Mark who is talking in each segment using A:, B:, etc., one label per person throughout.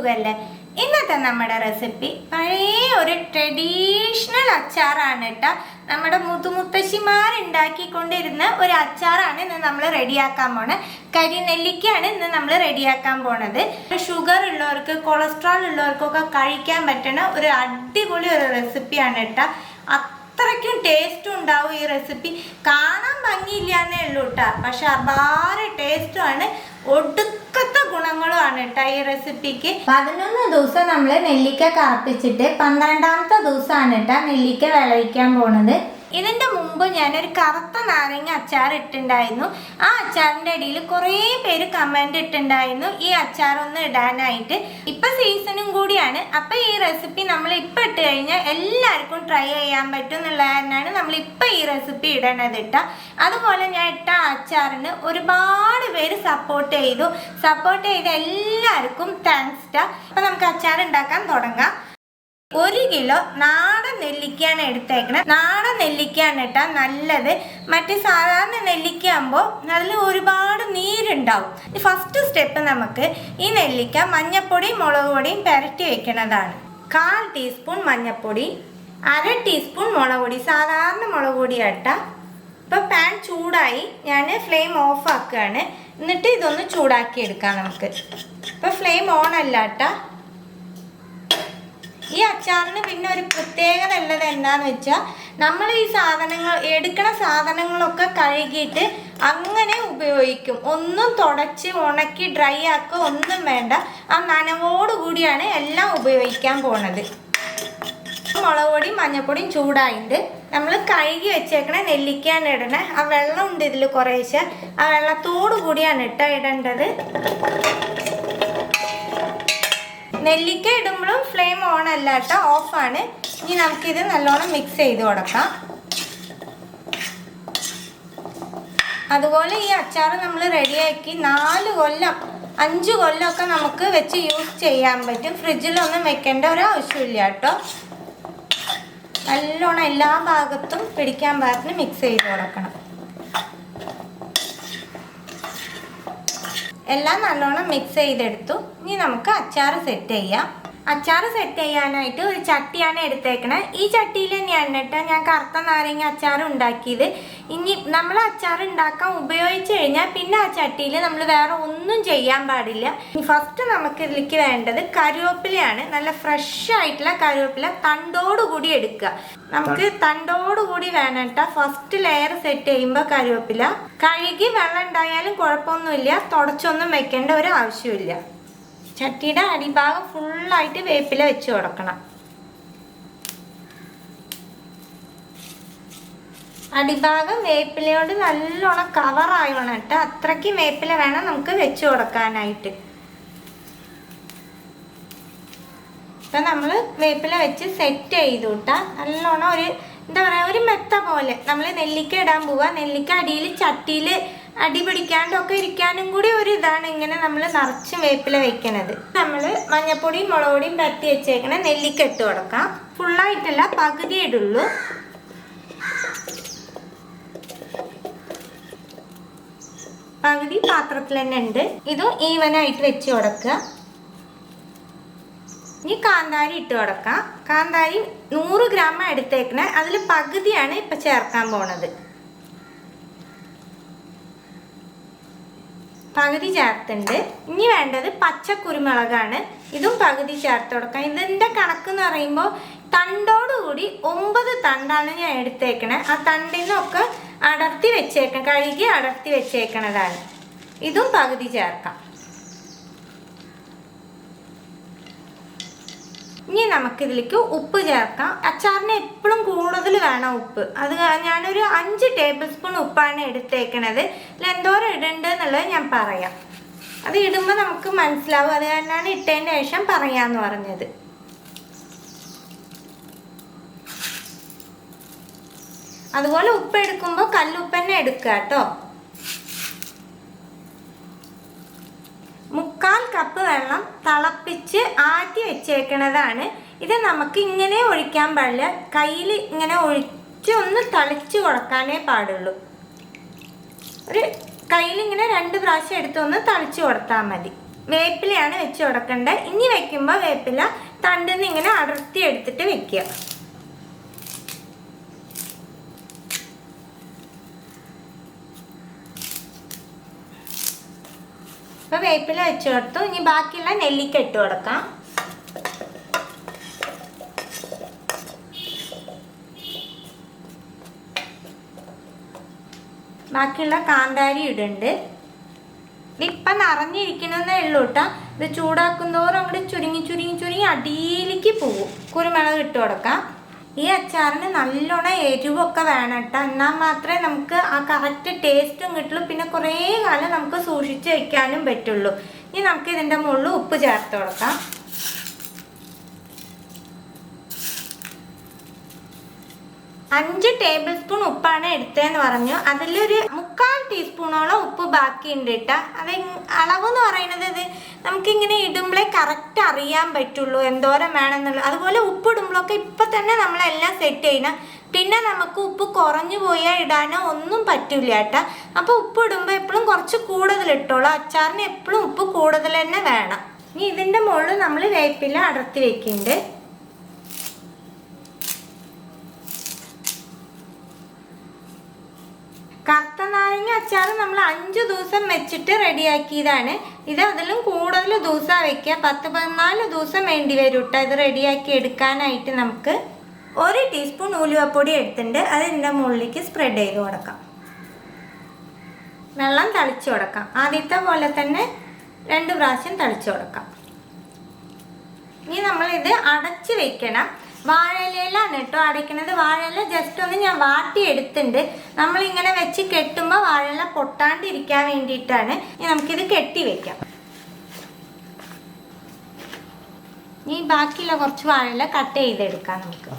A: സുഖല്ലേ? ഇന്നത്തെ നമ്മുടെ റെസിപ്പി പഴയ ഒരു ട്രഡീഷണൽ അച്ചാറാണ് കേട്ടോ. നമ്മുടെ മുത്തുമുത്തശ്ശിമാർ ഉണ്ടാക്കിക്കൊണ്ടിരുന്ന ഒരു അച്ചാറാണ് ഇന്ന് നമ്മൾ റെഡിയാക്കാൻ പോണത് കരിനെല്ലിക്കയാണ് ഇന്ന് നമ്മൾ റെഡിയാക്കാൻ പോണത്. ഷുഗർ ഉള്ളവർക്ക് കൊളസ്ട്രോൾ ഉള്ളവർക്കൊക്കെ കഴിക്കാൻ പറ്റണ ഒരു അടിപൊളി ഒരു റെസിപ്പിയാണ് കേട്ടോ. അത്രയ്ക്കും ടേസ്റ്റും ഉണ്ടാവും ഈ റെസിപ്പി കാണാൻ ഭംഗിയില്ലാന്നേ ഉള്ളൂ കേട്ടോ. പക്ഷെ അപാര ടേസ്റ്റുമാണ് ഒടുക്കത്തെ ഗുണങ്ങളുമാണ് കേട്ടോ ഈ റെസിപ്പിക്ക്. പതിനൊന്ന് ദിവസം നമ്മൾ നെല്ലിക്ക കറപ്പിച്ചിട്ട് പന്ത്രണ്ടാമത്തെ ദിവസമാണ് കേട്ടോ നെല്ലിക്ക വിളയിക്കാൻ പോണത്. ഇതിന്റെ മുമ്പ് ഞാനൊരു കറുത്ത നാരങ്ങ അച്ചാർ ഇട്ടുണ്ടായിരുന്നു ആ അച്ചാറിന്റെ അടിയിൽ കുറേ പേര് കമന്റ് ഇട്ടുണ്ടായിരുന്നു ഈ അച്ചാർ ഒന്ന് ഇടാനായിട്ട്. ഇപ്പം സീസണും കൂടിയാണ്. അപ്പോൾ ഈ റെസിപ്പി നമ്മൾ ഇപ്പം ഇട്ട് കഴിഞ്ഞാൽ എല്ലാവർക്കും ട്രൈ ചെയ്യാൻ പറ്റും എന്നുള്ള നമ്മൾ ഇപ്പം ഈ റെസിപ്പി ഇടണത് ഇട്ട അതുപോലെ ഞാൻ ഇട്ട അച്ചാറിന് ഒരുപാട് പേര് സപ്പോർട്ട് ചെയ്തു. സപ്പോർട്ട് ചെയ്ത എല്ലാവർക്കും താങ്ക്സ് അപ്പൊ നമുക്ക് അച്ചാർ ഉണ്ടാക്കാൻ തുടങ്ങാം. ഒരു കിലോ നാടൻ നെല്ലിക്കയാണ് എടുത്തേക്കണത് നാടൻ നെല്ലിക്കയാണ് കേട്ടാ നല്ലത്. മറ്റേ സാധാരണ നെല്ലിക്ക ആകുമ്പോൾ അതിൽ ഒരുപാട് നീരുണ്ടാവും. ഫസ്റ്റ് സ്റ്റെപ്പ് നമുക്ക് ഈ നെല്ലിക്ക മഞ്ഞപ്പൊടിയും മുളക് പൊടിയും പുരട്ടി വെക്കണതാണ്. കാൽ ടീസ്പൂൺ മഞ്ഞപ്പൊടി അര ടീസ്പൂൺ മുളക് പൊടി സാധാരണ മുളക് പൊടി ഇട്ട ഇപ്പം പാൻ ചൂടായി ഞാൻ ഫ്ലെയിം ഓഫ് ആക്കുകയാണ് എന്നിട്ട് ഇതൊന്ന് ചൂടാക്കി എടുക്കാം നമുക്ക്. ഇപ്പം ഫ്ലെയിം ഓൺ അല്ല ഈ അച്ചാറിന് പിന്നെ ഒരു പ്രത്യേകത ഉള്ളത് എന്താന്ന് വെച്ചാൽ നമ്മൾ ഈ സാധനങ്ങൾ എടുക്കണ സാധനങ്ങളൊക്കെ കഴുകിയിട്ട് അങ്ങനെ ഉപയോഗിക്കും. ഒന്നും തുടച്ച് ഉണക്കി ഡ്രൈ ആക്കുക ഒന്നും വേണ്ട. ആ നനവോട് കൂടിയാണ് എല്ലാം ഉപയോഗിക്കാൻ പോണത്. മുളക് പൊടിയും മഞ്ഞപ്പൊടിയും ചൂടായിട്ട് നമ്മൾ കഴുകി വെച്ചേക്കണ നെല്ലിക്കാണ് ഇടണേ. ആ വെള്ളം ഉണ്ട് ഇതിൽ കുറേശ്ശെ. ആ വെള്ളത്തോടു കൂടിയാണ് ഇട്ട ഇടേണ്ടത്. നെല്ലിക്ക ഇടുമ്പോഴും ഫ്ലെയിം ഓൺ അല്ല കേട്ടോ ഓഫാണ് ഇനി നമുക്കിത് നല്ലോണം മിക്സ് ചെയ്ത് കൊടുക്കാം. അതുപോലെ ഈ അച്ചാർ നമ്മൾ റെഡിയാക്കി നാല് കൊല്ലം അഞ്ച് കൊല്ലമൊക്കെ നമുക്ക് വെച്ച് യൂസ് ചെയ്യാൻ പറ്റും. ഫ്രിഡ്ജിലൊന്നും വെക്കേണ്ട ഒരു ആവശ്യമില്ല കേട്ടോ. നല്ലോണം എല്ലാ ഭാഗത്തും പിടിക്കാൻ പാകത്തിന് മിക്സ് ചെയ്ത് കൊടുക്കണം. എല്ലാം നല്ലോണം മിക്സ് ചെയ്തെടുത്തു. ഇനി നമുക്ക് അച്ചാർ സെറ്റ് ചെയ്യാം. അച്ചാർ സെറ്റ് ചെയ്യാനായിട്ട് ഒരു ചട്ടിയാണ് എടുത്തേക്കണേ. ഈ ചട്ടിയിൽ തന്നെയാണ് കേട്ടോ ഞാൻ കറുത്ത നാരങ്ങ അച്ചാർ ഉണ്ടാക്കിയത്. ഇനി നമ്മൾ അച്ചാർ ഉണ്ടാക്കാൻ ഉപയോഗിച്ച് കഴിഞ്ഞാൽ പിന്നെ ആ ചട്ടിയിൽ നമ്മൾ വേറെ ഒന്നും ചെയ്യാൻ പാടില്ല. ഫസ്റ്റ് നമുക്ക് ഇതിലേക്ക് വേണ്ടത് കരുവേപ്പിലയാണ് നല്ല ഫ്രഷ് ആയിട്ടുള്ള കരുവേപ്പില തണ്ടോട് കൂടി എടുക്കുക. നമുക്ക് തണ്ടോട് കൂടി വേണം കേട്ടോ. ഫസ്റ്റ് ലെയർ സെറ്റ് ചെയ്യുമ്പോൾ കരുവേപ്പില കഴുകി വെള്ളം ഉണ്ടായാലും കുഴപ്പമൊന്നുമില്ല. തുടച്ചൊന്നും വെക്കേണ്ട ഒരു ആവശ്യമില്ല. ചട്ടിയുടെ അടിഭാഗം ഫുള്ളായിട്ട് വേപ്പില വെച്ച് കൊടുക്കണം അടിഭാഗം വേപ്പിലയോട് നല്ലോണം കവറായി വേണം കേട്ടോ. അത്രയ്ക്ക് വേപ്പില വേണം നമുക്ക് വെച്ച് കൊടുക്കാനായിട്ട്. ഇപ്പം നമ്മൾ വേപ്പില വെച്ച് സെറ്റ് ചെയ്തു നല്ലോണം ഒരു എന്താ പറയുക ഒരു മെത്ത പോലെ. നമ്മൾ നെല്ലിക്ക ഇടാൻ പോവുക നെല്ലിക്ക അടിയിൽ ചട്ടിയിൽ അടി പിടിക്കാണ്ടൊക്കെ ഇരിക്കാനും കൂടി ഒരു ഇതാണ് ഇങ്ങനെ നമ്മൾ നിറച്ച് വേപ്പില വെക്കണത്. നമ്മൾ മഞ്ഞപ്പൊടിയും മുളക് പൊടിയും പരത്തി വെച്ചേക്കണ നെല്ലിക്ക ഇട്ട് കൊടുക്കാം. ഫുള്ളായിട്ടല്ല പകുതി ഇടുള്ളൂ. പകുതി പാത്രത്തിൽ തന്നെ ഉണ്ട്. ഇതും ഈവനായിട്ട് വെച്ച് കൊടുക്കുക. ഇനി കാന്താരി ഇട്ട് കൊടുക്കാം. കാന്താരി നൂറ് ഗ്രാം എടുത്തേക്കണേ. അതിൽ പകുതിയാണ് ഇപ്പം ചേർക്കാൻ പോണത്. പകുതി ചേർത്തുണ്ട് ഇനി വേണ്ടത് പച്ച കുരുമുളകാണ്. ഇതും പകുതി ചേർത്ത് കൊടുക്കാം. ഇതിന്റെ കണക്ക് എന്ന് പറയുമ്പോൾ തണ്ടോടുകൂടി ഒമ്പത് തണ്ടാണ് ഞാൻ എടുത്തേക്കണേ. ആ തണ്ടിൽ നിന്നൊക്കെ അടർത്തി വെച്ചേക്കണം കഴുകി അടർത്തി വെച്ചേക്കണതാണ്. ഇതും പകുതി ചേർക്കാം. ഇനി നമുക്കിതിലേക്ക് ഉപ്പ് ചേർക്കാം. അച്ചാറിന് എപ്പോഴും കൂടുതൽ വേണം ഉപ്പ്. അത് ഞാനൊരു അഞ്ച് ടേബിൾ സ്പൂൺ ഉപ്പാണ് എടുത്തേക്കണത്. എന്തോരം ഇടണ്ട് എന്നുള്ളത് ഞാൻ പറയാം. അത് ഇടുമ്പോൾ നമുക്ക് മനസ്സിലാവും. അത് കാരണമാണ് ഇട്ടതിന് ശേഷം പറയാമെന്ന് പറഞ്ഞത്. അതുപോലെ ഉപ്പ് എടുക്കുമ്പോൾ കല്ലുപ്പ് തന്നെ എടുക്കുക കേട്ടോ മുക്കാൽ കപ്പ് വെള്ളം തിളപ്പിച്ച് ആറ്റി വെച്ചേക്കണതാണ്. ഇത് നമുക്ക് ഇങ്ങനെ ഒഴിക്കാൻ പാടില്ല. കയ്യിൽ ഇങ്ങനെ ഒഴിച്ച് ഒന്ന് തളിച്ച് കൊടുക്കാനേ പാടുള്ളൂ. ഒരു കയ്യിൽ ഇങ്ങനെ രണ്ട് പ്രാവശ്യം എടുത്തൊന്ന് തളിച്ച് കൊടുത്താൽ മതി. വേപ്പിലയാണ് വെച്ച് കൊടുക്കേണ്ടത് ഇനി വെക്കുമ്പോൾ വേപ്പില തണ്ടിൽ നിന്ന് ഇങ്ങനെ അടർത്തി എടുത്തിട്ട് വെക്കുക. അപ്പോൾ വേപ്പില വെച്ച് കൊടുത്തു. ഇനി ബാക്കിയുള്ള നെല്ലിക്ക ഇട്ട് കൊടുക്കാം. ബാക്കിയുള്ള കാന്താരി ഇടുന്നുണ്ട്. ഇതിപ്പം നിറഞ്ഞിരിക്കണമെന്നേ ഉള്ളൂ കേട്ടോ ഇത് ചൂടാക്കുന്തോറും അങ്ങോട്ട് ചുരുങ്ങി ചുരുങ്ങി ചുരുങ്ങി അടിയിലേക്ക് പോകും. കുരുമുളക് ഇട്ട് കൊടുക്കാം. ഈ അച്ചാറിന് നല്ലോണം എരിവൊക്കെ വേണം കേട്ടോ. എന്നാൽ മാത്രമേ നമുക്ക് ആ കറക്റ്റ് ടേസ്റ്റും കിട്ടുള്ളൂ. പിന്നെ കുറേ കാലം നമുക്ക് സൂക്ഷിച്ച് വയ്ക്കാനും പറ്റുള്ളൂ. ഇനി നമുക്ക് ഇതിന്റെ മുകളിൽ ഉപ്പ് ചേർത്ത് കൊടുക്കാം. അഞ്ച് ടേബിൾ സ്പൂൺ ഉപ്പാണ് എടുത്തതെന്ന് പറഞ്ഞു. അതിലൊരു ടീസ്പൂണോളം ഉപ്പ് ബാക്കിയുണ്ട് കേട്ടോ അത് അളവ് അളവെന്ന് പറയുന്നത് ഇത് നമുക്കിങ്ങനെ ഇടുമ്പോഴേ കറക്റ്റ് അറിയാൻ പറ്റുള്ളൂ എന്തോരം വേണമെന്നുള്ളത്. അതുപോലെ ഉപ്പ് ഇടുമ്പോഴൊക്കെ ഇപ്പം തന്നെ നമ്മളെല്ലാം സെറ്റ് ചെയ്യണം. പിന്നെ നമുക്ക് ഉപ്പ് കുറഞ്ഞു പോയാൽ ഇടാനോ ഒന്നും പറ്റില്ല കേട്ടോ അപ്പോൾ ഉപ്പ് ഇടുമ്പോൾ എപ്പോഴും കുറച്ച് കൂടുതൽ ഇട്ടോളൂ. അച്ചാറിന് എപ്പോഴും ഉപ്പ് കൂടുതൽ തന്നെ വേണം. ഇനി ഇതിന്റെ മുകളിൽ നമ്മൾ വേപ്പില അടർത്തി വെക്കുന്നുണ്ട് കറുത്ത നാരങ്ങ അച്ചാർ നമ്മൾ അഞ്ച് ദിവസം വെച്ചിട്ട് റെഡിയാക്കിയതാണ്. ഇത് അതിലും കൂടുതൽ ദിവസം വെക്കുക. പത്ത് പതിനാല് ദിവസം വേണ്ടി വരും കേട്ടോ ഇത് റെഡിയാക്കി എടുക്കാനായിട്ട് നമുക്ക്. ഒരു ടീസ്പൂൺ ഉലുവപ്പൊടി എടുത്തിട്ടുണ്ട്. അത് ഇതിന്റെ മുകളിലേക്ക് സ്പ്രെഡ് ചെയ്ത് കൊടുക്കാം. വെള്ളം തളിച്ചു കൊടുക്കാം. ആദ്യത്തെ പോലെ തന്നെ രണ്ട് പ്രാവശ്യം തളിച്ചു കൊടുക്കാം. ഇനി നമ്മളിത് അടച്ച് വെക്കണം. വാഴയിലാണ് കേട്ടോ അടയ്ക്കണത് വാഴയില ജസ്റ്റ് ഒന്ന് ഞാൻ വാട്ടി എടുത്തിട്ടുണ്ട്. നമ്മളിങ്ങനെ വെച്ച് കെട്ടുമ്പോൾ വാഴയില പൊട്ടാണ്ടിരിക്കാൻ വേണ്ടിയിട്ടാണ്. നമുക്കിത് കെട്ടി വെക്കാം. ഇനി ബാക്കിയുള്ള കുറച്ച് വാഴയില കട്ട് ചെയ്തെടുക്കാം നമുക്ക്.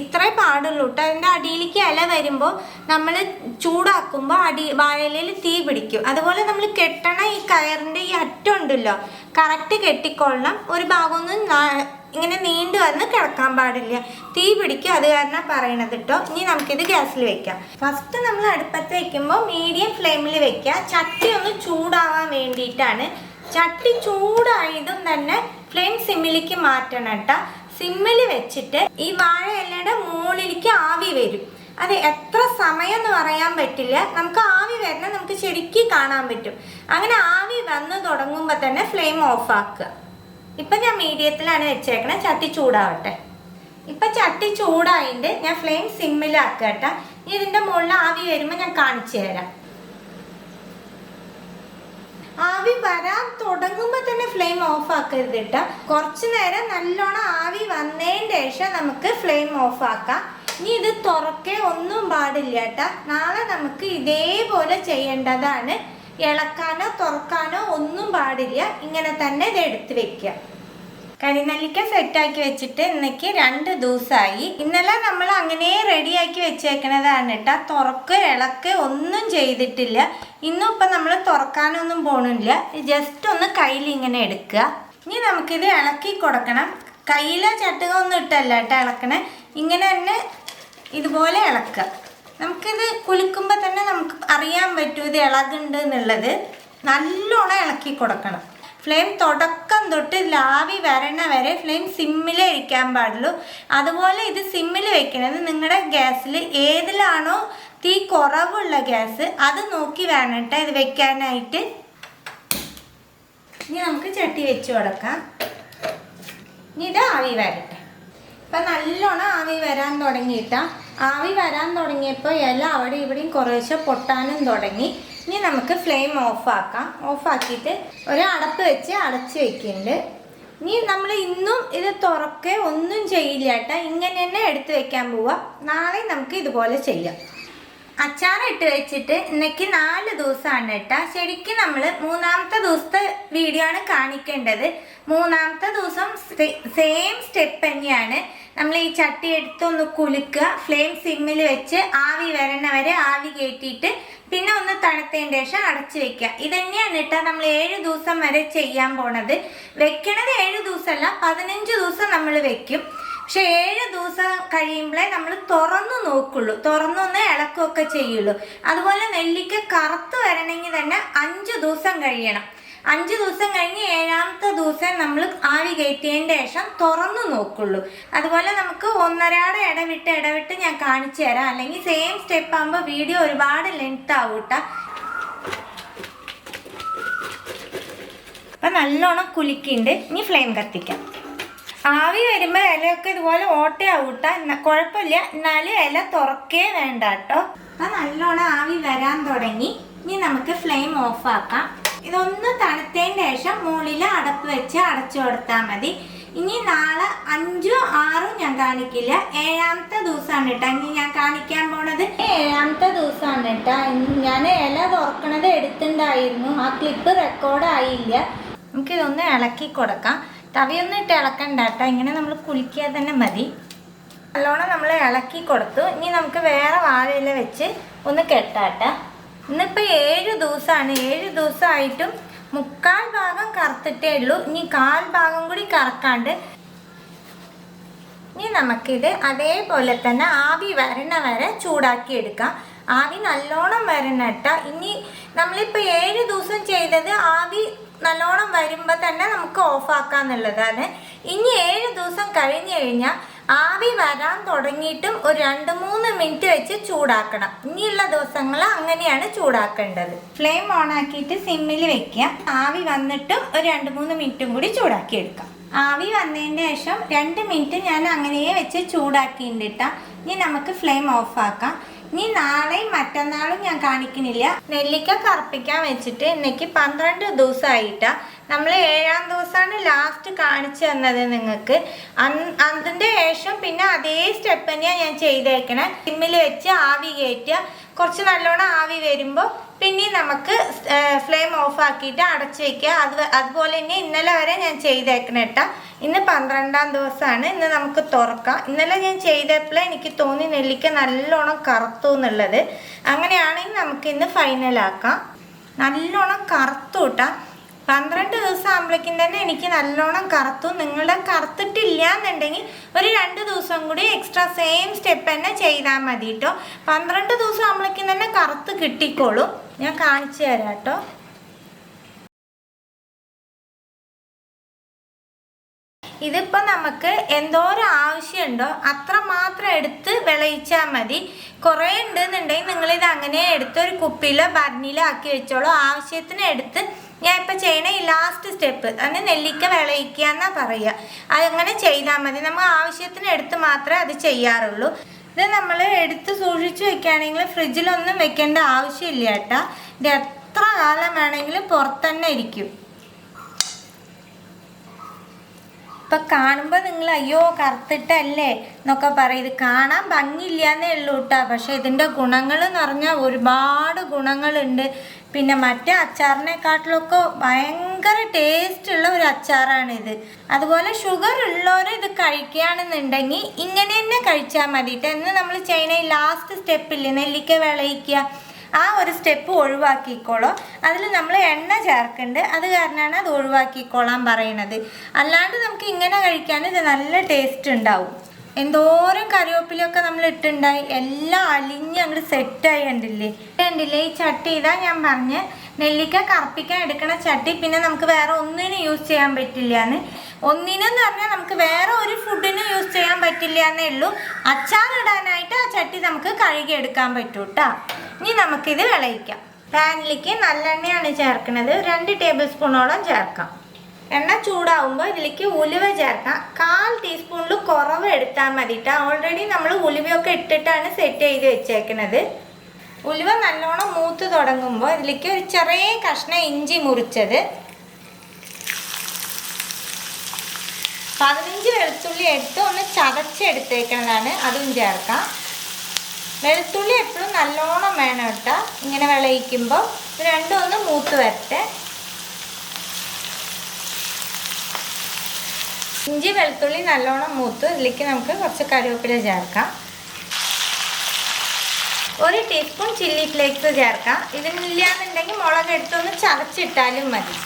A: ഇത്രേ പാടുള്ളൂ കേട്ടോ അതിന്റെ അടിയിലേക്ക് ഇല വരുമ്പോൾ നമ്മൾ ചൂടാക്കുമ്പോൾ അടി വാഴയിലയിൽ തീ പിടിക്കും. അതുപോലെ നമ്മൾ കെട്ടണ ഈ കയറിന്റെ ഈ അറ്റം ഉണ്ടല്ലോ കറക്റ്റ് കെട്ടിക്കൊള്ളണം. ഒരു ഭാഗമൊന്നും ഇങ്ങനെ നീണ്ടു വന്ന് കിടക്കാൻ പാടില്ല. തീ പിടിക്കും അത് കാരണം പറയണത് കേട്ടോ ഇനി നമുക്കിത് ഗ്യാസിൽ വെക്കാം. ഫസ്റ്റ് നമ്മൾ അടുപ്പത്ത് വെക്കുമ്പോൾ മീഡിയം ഫ്ലെയിമിൽ വെക്കുക. ചട്ടി ഒന്ന് ചൂടാവാൻ വേണ്ടിയിട്ടാണ്. ചട്ടി ചൂടായതും തന്നെ ഫ്ലെയിം സിമ്മിലേക്ക് മാറ്റണം കേട്ടോ സിമ്മിൽ വെച്ചിട്ട് ഈ വാഴ ഇലയുടെ മുകളിലേക്ക് ആവി വരും. അത് എത്ര സമയം എന്ന് പറയാൻ പറ്റില്ല. നമുക്ക് ആവി വരുന്ന നമുക്ക് ശരിക്കും കാണാൻ പറ്റും. അങ്ങനെ ആവി വന്ന് തുടങ്ങുമ്പോൾ തന്നെ ഫ്ലെയിം ഓഫ് ആക്കുക. ഇപ്പം ഞാൻ മീഡിയത്തിലാണ് വെച്ചേക്കണേ ചട്ടി ചൂടാവട്ടെ. ഇപ്പം ചട്ടി ചൂടായിട്ട് ഞാൻ ഫ്ലെയിം സിമ്മിലാക്കുക കേട്ടോ ഇനി ഇതിന്റെ മുകളിൽ ആവി വരുമ്പോൾ ഞാൻ കാണിച്ചു തരാം. ആവി വരാൻ തുടങ്ങുമ്പോൾ തന്നെ ഫ്ലെയിം ഓഫ് ആക്കരുത് കേട്ടോ കുറച്ച് നേരം നല്ലോണം ആവി വന്നതിന് ശേഷം നമുക്ക് ഫ്ലെയിം ഓഫ് ആക്കാം. ഇനി ഇത് തുറക്കേ ഒന്നും പാടില്ല കേട്ടോ നാളെ നമുക്ക് ഇതേപോലെ ചെയ്യേണ്ടതാണ്. ഇളക്കാനോ തുറക്കാനോ ഒന്നും പാടില്ല. ഇങ്ങനെ തന്നെ ഇത് എടുത്ത് വെക്കുക. കരിനെല്ലിക്ക സെറ്റാക്കി വെച്ചിട്ട് ഇന്നേക്ക് രണ്ട് ദിവസമായി ഇന്നലെ നമ്മൾ അങ്ങനെ റെഡിയാക്കി വെച്ചേക്കണതാണ് കേട്ടോ തുറക്ക് ഇളക്ക് ഒന്നും ചെയ്തിട്ടില്ല. ഇന്നും ഇപ്പം നമ്മൾ തുറക്കാനൊന്നും പോണില്ല. ജസ്റ്റ് ഒന്ന് കയ്യിൽ ഇങ്ങനെ എടുക്കുക. ഇനി നമുക്കിത് ഇളക്കി കൊടുക്കണം. കയ്യിലെ ചട്ടുക ഒന്നും ഇട്ടല്ല കേട്ടോ ഇളക്കണേ. ഇങ്ങനെ തന്നെ ഇതുപോലെ ഇളക്കുക. നമുക്കിത് കുലുക്കുമ്പോൾ തന്നെ നമുക്ക് അറിയാൻ പറ്റും ഇത് ഇളകുണ്ട് എന്നുള്ളത്. നല്ലോണം ഇളക്കി കൊടുക്കണം. ഫ്ലെയിം തുടക്കം തൊട്ട് ലാവി വരണ വരെ ഫ്ലെയിം സിമ്മിലേ ഇരിക്കാൻ പാടുള്ളൂ. അതുപോലെ ഇത് സിമ്മിൽ വെക്കണത് നിങ്ങളുടെ ഗ്യാസിൽ ഏതിലാണോ തീ കുറവുള്ള ഗ്യാസ് അത് നോക്കി വേണം കേട്ടോ ഇത് വെക്കാനായിട്ട്. ഇനി നമുക്ക് ചട്ടി വെച്ച് കൊടുക്കാം. ഇനി ഇത് ആവി വരട്ടെ. ഇപ്പം നല്ലോണം ആവി വരാൻ തുടങ്ങിയിട്ടാ. ആവി വരാൻ തുടങ്ങിയപ്പോൾ ഇല അവിടെ ഇവിടെയും കുറേശ്ശെ പൊട്ടാനും തുടങ്ങി. ഇനി നമുക്ക് ഫ്ലെയിം ഓഫാക്കാം ഓഫാക്കിയിട്ട് ഒരു അടപ്പ് വെച്ച് അടച്ച് വെക്കുന്നുണ്ട്. ഇനി നമ്മൾ ഇന്നും ഇത് തുറക്കേ ഒന്നും ചെയ്യില്ല കേട്ടോ. ഇങ്ങനെ തന്നെ എടുത്ത് വെക്കാൻ പോവാം. നാളെ നമുക്ക് ഇതുപോലെ ചെയ്യാം. അച്ചാർ ഇട്ട് വെച്ചിട്ട് ഇന്നേക്ക് നാല് ദിവസമാണ് കേട്ടോ. ശരിക്കും നമ്മൾ മൂന്നാമത്തെ ദിവസത്തെ വീഡിയോ ആണ് കാണിക്കേണ്ടത്. മൂന്നാമത്തെ ദിവസം സെയിം സ്റ്റെപ്പ് തന്നെയാണ്. നമ്മൾ ഈ ചട്ടി എടുത്തൊന്ന് കുലുക്കുക ഫ്ലെയിം സിമ്മിൽ വെച്ച് ആവി വരണ വരെ ആവി കയറ്റിയിട്ട് പിന്നെ ഒന്ന് തണുത്തതിന് ശേഷം അടച്ചു വെക്കുക. ഇത് തന്നെയാണ് കേട്ടോ നമ്മൾ ഏഴ് ദിവസം വരെ ചെയ്യാൻ പോണത്. വെക്കണത് ഏഴ് ദിവസമല്ല പതിനഞ്ച് ദിവസം നമ്മൾ വെക്കും. പക്ഷെ ഏഴ് ദിവസം കഴിയുമ്പോഴേ നമ്മൾ തുറന്നു നോക്കുള്ളൂ. തുറന്നൊന്ന് ഇളക്കുകയൊക്കെ ചെയ്യുള്ളൂ. അതുപോലെ നെല്ലിക്ക കറുത്ത് വരണമെങ്കിൽ തന്നെ അഞ്ച് ദിവസം കഴിയണം. അഞ്ച് ദിവസം കഴിഞ്ഞ് ഏഴാമത്തെ ദിവസം നമ്മൾ ആവി കയറ്റിയതിന്റെ ശേഷം തുറന്നു നോക്കുള്ളൂ. അതുപോലെ നമുക്ക് ഒന്നരാടെ ഇടവിട്ട് ഇടവിട്ട് ഞാൻ കാണിച്ചു തരാം. അല്ലെങ്കിൽ സെയിം സ്റ്റെപ്പ് ആകുമ്പോൾ വീഡിയോ ഒരുപാട് ലെങ്ത് ആവും കേട്ടോ അപ്പം നല്ലോണം കുലുക്കിണ്ട് ഇനി ഫ്ലെയിം കത്തിക്കാം. ആവി വരുമ്പോൾ ഇലയൊക്കെ ഇതുപോലെ ഓട്ടയാവൂട്ട കുഴപ്പമില്ല. എന്നാലും ഇല തുറക്കേ വേണ്ട കേട്ടോ അപ്പം നല്ലോണം ആവി വരാൻ തുടങ്ങി. ഇനി നമുക്ക് ഫ്ലെയിം ഓഫാക്കാം ഇതൊന്ന് തണുത്തതിന് ശേഷം മുകളിൽ അടപ്പ് വെച്ച് അടച്ചു കൊടുത്താൽ മതി. ഇനി നാളെ അഞ്ചും ആറും ഞാൻ കാണിക്കില്ല. ഏഴാമത്തെ ദിവസമാണ് കേട്ടോ. ഇനി ഞാൻ കാണിക്കാൻ പോണത്. ഏഴാമത്തെ ദിവസമാണ് കേട്ടോ. ഞാൻ ഇല തുറക്കണത് എടുത്തിണ്ടായിരുന്നു ആ ക്ലിപ്പ് റെക്കോർഡായില്ല നമുക്കിതൊന്ന് ഇളക്കി കൊടുക്കാം. തവിയൊന്നും ഇട്ട് ഇളക്കണ്ട കേട്ടോ. ഇങ്ങനെ നമ്മൾ കുലുക്കിയാൽ തന്നെ മതി. നല്ലോണം നമ്മൾ ഇളക്കി കൊടുത്തു. ഇനി നമുക്ക് വേറെ വാഴയില വെച്ച് ഒന്ന് കെട്ടാട്ടോ ഇന്നിപ്പോൾ ഏഴ് ദിവസമാണ് ഏഴ് ദിവസമായിട്ടും മുക്കാൽ ഭാഗം കറുത്തിട്ടേ ഉള്ളൂ. ഇനി കാൽ ഭാഗം കൂടി കറക്കാണ്ട് ഇനി നമുക്കിത് അതേപോലെ തന്നെ ആവി വരണ വരെ ചൂടാക്കി എടുക്കാം. ആവി നല്ലോണം വരണട്ട ഇനി നമ്മളിപ്പോൾ ഏഴ് ദിവസം ചെയ്തത് ആവി നല്ലോണം വരുമ്പോൾ തന്നെ നമുക്ക് ഓഫാക്കാന്നുള്ളതാണ് ഇനി ഏഴ് ദിവസം കഴിഞ്ഞ് കഴിഞ്ഞാൽ ആവി വരാൻ തുടങ്ങിയിട്ടും ഒരു രണ്ട് മൂന്ന് മിനിറ്റ് വെച്ച് ചൂടാക്കണം. ഇനിയുള്ള ദിവസങ്ങൾ അങ്ങനെയാണ് ചൂടാക്കേണ്ടത്. ഫ്ലെയിം ഓൺ ആക്കിയിട്ട് സിമ്മിൽ വെക്കുക. ആവി വന്നിട്ടും ഒരു രണ്ട് മൂന്ന് മിനിറ്റും കൂടി ചൂടാക്കി എടുക്കാം. ആവി വന്നതിന് ശേഷം രണ്ട് മിനിറ്റ് ഞാൻ അങ്ങനെയേ വെച്ച് ചൂടാക്കിയിട്ടാ ഇനി നമുക്ക് ഫ്ലെയിം ഓഫ് ആക്കാം. ഇനി നാളെയും മറ്റന്നാളും ഞാൻ കാണിക്കുന്നില്ല നെല്ലിക്ക കറുപ്പിക്കാൻ വെച്ചിട്ട് ഇന്നേക്ക് പന്ത്രണ്ട് ദിവസമായിട്ടാ. നമ്മൾ ഏഴാം ദിവസമാണ് ലാസ്റ്റ് കാണിച്ചു തന്നത് നിങ്ങൾക്ക്. അതിന്റെ ശേഷം പിന്നെ അതേ സ്റ്റെപ്പ് തന്നെയാണ് ഞാൻ ചെയ്തേക്കണേ. സിമ്മിൽ വെച്ച് ആവി കയറ്റുക കുറച്ച് നല്ലോണം ആവി വരുമ്പോൾ പിന്നെ നമുക്ക് ഫ്ലെയിം ഓഫ് ആക്കിയിട്ട് വയ്ക്കുക അത് അതുപോലെ തന്നെ ഇന്നലെ വരെ ഞാൻ ചെയ്തേക്കണം കേട്ടോ ഇന്ന് പന്ത്രണ്ടാം ദിവസമാണ് ഇന്ന് നമുക്ക് തുറക്കാം. ഇന്നലെ ഞാൻ ചെയ്തപ്പോൾ എനിക്ക് തോന്നി നെല്ലിക്ക നല്ലോണം കറുത്തു എന്നുള്ളത്. അങ്ങനെയാണെങ്കിൽ നമുക്ക് ഇന്ന് ഫൈനലാക്കാം നല്ലോണം കറുത്തു കേട്ടോ പന്ത്രണ്ട് ദിവസം ആകുമ്പോഴേക്കും തന്നെ എനിക്ക് നല്ലോണം കറുത്തു നിങ്ങളുടെ കറുത്തിട്ടില്ല എന്നുണ്ടെങ്കിൽ ഒരു രണ്ട് ദിവസം കൂടി എക്സ്ട്രാ സെയിം സ്റ്റെപ്പ് തന്നെ ചെയ്താൽ മതി കേട്ടോ പന്ത്രണ്ട് ദിവസം ആകുമ്പോഴേക്കും തന്നെ കറുത്ത് കിട്ടിക്കോളും. ഞാൻ കാണിച്ചു തരാം കേട്ടോ ഇതിപ്പോൾ നമുക്ക് എന്തോരം ആവശ്യമുണ്ടോ അത്ര മാത്രം എടുത്ത് വിളയിച്ചാൽ മതി. കുറേ ഉണ്ടെന്നുണ്ടെങ്കിൽ നിങ്ങളിത് അങ്ങനെ എടുത്ത് ഒരു കുപ്പിയിലോ ബർണിലോ ആക്കി വെച്ചോളൂ. ആവശ്യത്തിന് എടുത്ത് ഞാൻ ഇപ്പം ചെയ്യണ ഈ ലാസ്റ്റ് സ്റ്റെപ്പ് അതിന് നെല്ലിക്ക വിളയിക്കുക എന്നാ പറയുക അതങ്ങനെ ചെയ്താൽ മതി. നമ്മൾ ആവശ്യത്തിന് എടുത്ത് മാത്രമേ അത് ചെയ്യാറുള്ളൂ. ഇത് നമ്മൾ എടുത്ത് സൂക്ഷിച്ച് വെക്കുകയാണെങ്കിൽ ഫ്രിഡ്ജിലൊന്നും വെക്കേണ്ട ആവശ്യമില്ല കേട്ടാ. ഇത് എത്ര കാലം വേണമെങ്കിലും പുറത്തന്നെ ഇരിക്കും. ഇപ്പം കാണുമ്പോൾ നിങ്ങൾ അയ്യോ കറുത്തിട്ടല്ലേ എന്നൊക്കെ പറയും. ഇത് കാണാൻ ഭംഗിയില്ലാന്നേ ഉള്ളൂ കേട്ടോ. പക്ഷേ ഇതിന്റെ ഗുണങ്ങൾ എന്ന് പറഞ്ഞാൽ ഒരുപാട് ഗുണങ്ങളുണ്ട്. പിന്നെ മറ്റേ അച്ചാറിനെക്കാട്ടിലൊക്കെ ഭയങ്കര ടേസ്റ്റ് ഉള്ള ഒരു ഇത് അതുപോലെ ഷുഗർ ഉള്ളവർ ഇത് കഴിക്കുകയാണെന്നുണ്ടെങ്കിൽ ഇങ്ങനെ തന്നെ കഴിച്ചാൽ മതിയിട്ട് എന്ന് നമ്മൾ ചെയ്യണ ലാസ്റ്റ് സ്റ്റെപ്പിൽ നെല്ലിക്ക വിളയിക്കുക. ആ ഒരു സ്റ്റെപ്പ് ഒഴിവാക്കിക്കോളോ. അതിൽ നമ്മൾ എണ്ണ ചേർക്കുന്നുണ്ട് അത് കാരണമാണ് അത് ഒഴിവാക്കിക്കോളാൻ പറയണത് അല്ലാണ്ട് നമുക്ക് ഇങ്ങനെ കഴിക്കാൻ ഇത് നല്ല ടേസ്റ്റ് ഉണ്ടാവും. എന്തോരം കറിവേപ്പിലൊക്കെ നമ്മൾ ഇട്ടുണ്ടായി. എല്ലാം അലിഞ്ഞ് അങ്ങോട്ട് സെറ്റായി കണ്ടില്ലേ? കണ്ടില്ലേ? ഈ ചട്ടി ഇതാ ഞാൻ പറഞ്ഞ്. നെല്ലിക്ക കറുപ്പിക്കാൻ എടുക്കണ ചട്ടി പിന്നെ നമുക്ക് വേറെ ഒന്നിനും യൂസ് ചെയ്യാൻ പറ്റില്ല എന്ന് ഒന്നിനെന്ന് പറഞ്ഞാൽ നമുക്ക് വേറെ ഒരു ഫുഡിനും യൂസ് ചെയ്യാൻ പറ്റില്ല എന്നേ ഉള്ളൂ അച്ചാറിടാനായിട്ട് ആ ചട്ടി നമുക്ക് കഴുകി എടുക്കാൻ പറ്റൂ കേട്ടോ ഇനി നമുക്കിത് വിളയിക്കാം. പാനിലേക്ക് നല്ലെണ്ണയാണ് ചേർക്കുന്നത് രണ്ട് ടേബിൾ സ്പൂണോളം ചേർക്കാം. എണ്ണ ചൂടാവുമ്പോൾ ഇതിലേക്ക് ഉലുവ ചേർക്കാം. കാൽ ടീസ്പൂണിൽ കുറവ് എടുത്താൽ മതി കേട്ടോ ഓൾറെഡി നമ്മൾ ഉലുവയൊക്കെ ഇട്ടിട്ടാണ് സെറ്റ് ചെയ്ത് വെച്ചേക്കുന്നത് ഉലുവ നല്ലോണം മൂത്ത് തുടങ്ങുമ്പോൾ ഇതിലേക്ക് ഒരു ചെറിയ കഷ്ണം ഇഞ്ചി മുറിച്ചത്. പതിനഞ്ച് വെളുത്തുള്ളി എടുത്ത് ഒന്ന് ചതച്ചെടുത്തേക്കുന്നതാണ് അതും ചേർക്കാം. വെളുത്തുള്ളി എപ്പോഴും നല്ലോണം വേണം കേട്ടോ. ഇങ്ങനെ വിളയിക്കുമ്പോൾ രണ്ടും ഒന്ന് മൂത്ത് വരട്ടെ. ഇഞ്ചി വെളുത്തുള്ളി നല്ലോണം മൂത്ത് ഇതിലേക്ക് നമുക്ക് കുറച്ച് കറിവേപ്പില ചേർക്കാം. ഒരു ടീസ്പൂൺ ചില്ലി ഫ്ലേക്സ് ചേർക്കാം. ഇതിനില്ലാന്നുണ്ടെങ്കിൽ മുളക് എടുത്തൊന്ന് ചതച്ചിട്ടാലും മതി.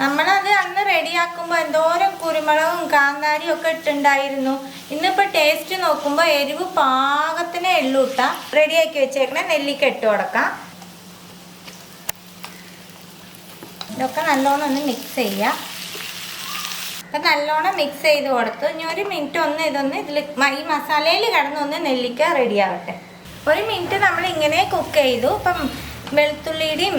A: നമ്മളത് അന്ന് റെഡിയാക്കുമ്പോൾ എന്തോരം കുരുമുളകും കാന്താരിയും ഒക്കെ ഇട്ടുണ്ടായിരുന്നു. ഇന്നിപ്പോൾ ടേസ്റ്റ് നോക്കുമ്പോൾ എരിവ് പാകത്തിന് എള്ളൂട്ട റെഡിയാക്കി വെച്ചേക്കണ. നെല്ലിക്ക ഇട്ട് കൊടുക്കാം. ഇതൊക്കെ നല്ലോണം ഒന്ന് മിക്സ് ചെയ്യുക അപ്പം നല്ലോണം മിക്സ് ചെയ്ത് കൊടുത്തു. ഇനി ഒരു മിനിറ്റ് ഒന്ന് ഇതൊന്ന് ഇതിൽ ഈ മസാലയിൽ കിടന്നൊന്ന് നെല്ലിക്ക റെഡി ആവട്ടെ. ഒരു മിനിറ്റ് നമ്മൾ ഇങ്ങനെ കുക്ക് ചെയ്തു. ഇപ്പം വെളുത്തുള്ളിയുടെയും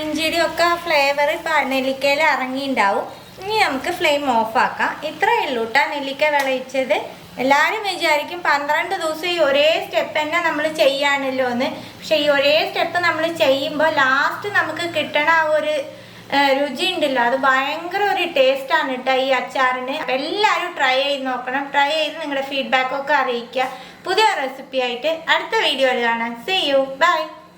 A: ഇഞ്ചിയുടെയും ഒക്കെ ഫ്ലേവർ ഇപ്പം നെല്ലിക്കയിൽ ഇറങ്ങിയിട്ടുണ്ടാവും. ഇനി നമുക്ക് ഫ്ലെയിം ഓഫാക്കാം ഇത്രയേ ഉള്ളൂ കേട്ടോ നെല്ലിക്ക വിളയിച്ചത്. എല്ലാവരും വിചാരിക്കും പന്ത്രണ്ട് ദിവസം ഈ ഒരേ സ്റ്റെപ്പ് തന്നെ നമ്മൾ ചെയ്യാണല്ലോ എന്ന് പക്ഷേ ഈ ഒരേ സ്റ്റെപ്പ് നമ്മൾ ചെയ്യുമ്പോൾ ലാസ്റ്റ് നമുക്ക് കിട്ടണ ആ ഒരു ആ, രുചി ഉണ്ടല്ലോ അത് ഭയങ്കര ഒരു ടേസ്റ്റ് ആണ് കേട്ടോ ഈ അച്ചാറിന്. എല്ലാവരും ട്രൈ ചെയ്ത് നോക്കണം. ട്രൈ ചെയ്ത് നിങ്ങളുടെ ഫീഡ്ബാക്ക് ഒക്കെ അറിയിക്കുക. പുതിയ റെസിപ്പി ആയിട്ട് അടുത്ത വീഡിയോയിൽ കാണാം. See you by